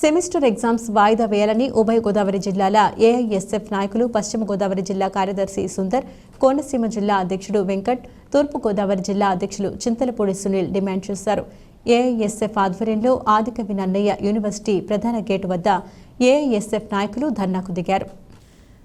Semester exams వాయిదా వేయాలని ఉభయ గోదావరి జిల్లాల ఏఐఎస్ఎఫ్ నాయకులు పశ్చిమ గోదావరి జిల్లా కార్యదర్శి సుందర్ కోనసీమ జిల్లా అధ్యక్షుడు వెంకట్ తూర్పు గోదావరి జిల్లా అధ్యక్షులు చింతలపూడి సునీల్ డిమాండ్ చేశారు. ఏఐఎస్ఎఫ్ ఆధ్వర్యంలో ఆదికవి నన్నయ్య యూనివర్సిటీ ప్రధాన గేటు వద్ద ఏఐఎస్ఎఫ్ నాయకులు ధర్నాకు దిగారు.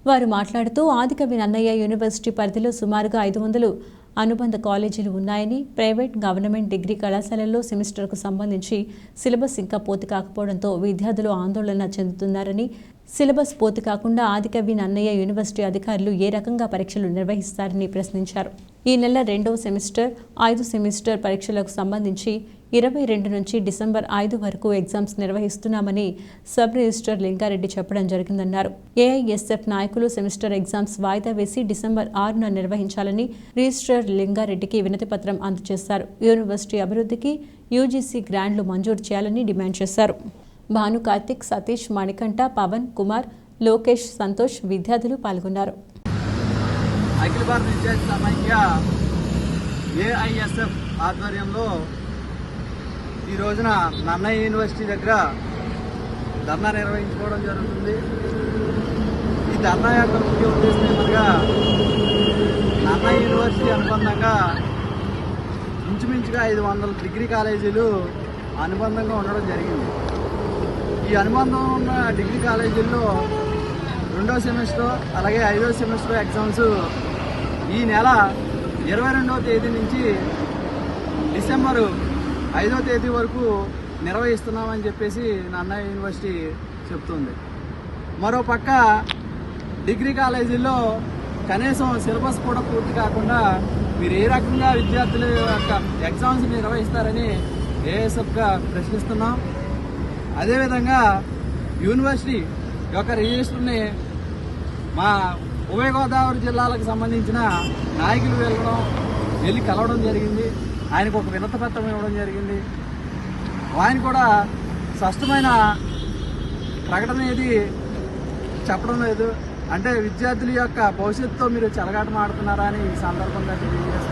వారు మాట్లాడుతూ ఆదికవి నన్నయ్య యూనివర్సిటీ పరిధిలో సుమారుగా ఐదు వందలు అనుబంధ కాలేజీలు ఉన్నాయని ప్రైవేట్ గవర్నమెంట్ డిగ్రీ కళాశాలల్లో సెమిస్టర్కు సంబంధించి సిలబస్ ఇంకా పూర్తి కాకపోవడంతో విద్యార్థులు ఆందోళన చెందుతున్నారని సిలబస్ పూర్తి కాకుండా ఆదికవి నన్నయ్య యూనివర్సిటీ అధికారులు ఏ రకంగా పరీక్షలు నిర్వహిస్తారని ప్రశ్నించారు. ఈ నెల రెండవ సెమిస్టర్ ఐదు సెమిస్టర్ పరీక్షలకు సంబంధించి ఇరవై రెండు నుంచి డిసెంబర్ ఐదు వరకు ఎగ్జామ్స్ నిర్వహిస్తున్నామని సబ్ రిజిస్టర్ లింగారెడ్డి చెప్పడం జరిగిందన్నారు. ఏఐఎస్ఎఫ్ నాయకులు సెమిస్టర్ ఎగ్జామ్స్ వాయిదా వేసి డిసెంబర్ ఆరున నిర్వహించాలని రిజిస్టర్ లింగారెడ్డికి వినతిపత్రం అందజేశారు. యూనివర్సిటీ అభివృద్ధికి యూజీసీ గ్రాంట్లు మంజూరు చేయాలని డిమాండ్ చేశారు. భాను కార్తిక్ సతీష్ మణికంఠ పవన్ కుమార్ లోకేష్ సంతోష్ విద్యార్థులు పాల్గొన్నారు. అఖిల భారత విద్యార్థి సమైక్య ఏఐఎస్ఎఫ్ ఆధ్వర్యంలో ఈ రోజున నన్నయ్య యూనివర్సిటీ దగ్గర ధర్నా నిర్వహించుకోవడం జరుగుతుంది. ఈ ధర్నా యొక్క ముఖ్య ఉద్దేశం ఏమనగా నన్నయ్య యూనివర్సిటీ అనుబంధంగా ఇంచుమించుగా ఐదు వందల డిగ్రీ కాలేజీలు అనుబంధంగా ఉండడం జరిగింది. ఈ అనుబంధం ఉన్న డిగ్రీ కాలేజీల్లో రెండో సెమిస్టర్ అలాగే ఐదో సెమిస్టర్ ఎగ్జామ్స్ ఈ నెల ఇరవై రెండవ తేదీ నుంచి డిసెంబరు ఐదో తేదీ వరకు నిర్వహిస్తున్నామని చెప్పేసి నన్నయ్య యూనివర్సిటీ చెప్తుంది. మరో పక్క డిగ్రీ కాలేజీల్లో కనీసం సిలబస్ కూడా పూర్తి కాకుండా మీరు ఏ రకంగా విద్యార్థుల యొక్క ఎగ్జామ్స్ నిర్వహిస్తారని ఏఎస్ఎఫ్గా ప్రశ్నిస్తున్నాం. అదేవిధంగా యూనివర్సిటీ యొక్క రిజిస్టర్ని మా ఉభయ గోదావరి జిల్లాలకు సంబంధించిన నాయకులు వెళ్ళడం వెళ్ళి కలవడం జరిగింది. ఆయనకు ఒక వినత పత్రం ఇవ్వడం జరిగింది. ఆయన కూడా స్పష్టమైన ప్రకటన ఏది చెప్పడం లేదు. అంటే విద్యార్థుల యొక్క భవిష్యత్తుతో మీరు చెలగాటం ఆడుతున్నారా అని ఈ సందర్భంగా తెలియజేస్తున్నాను.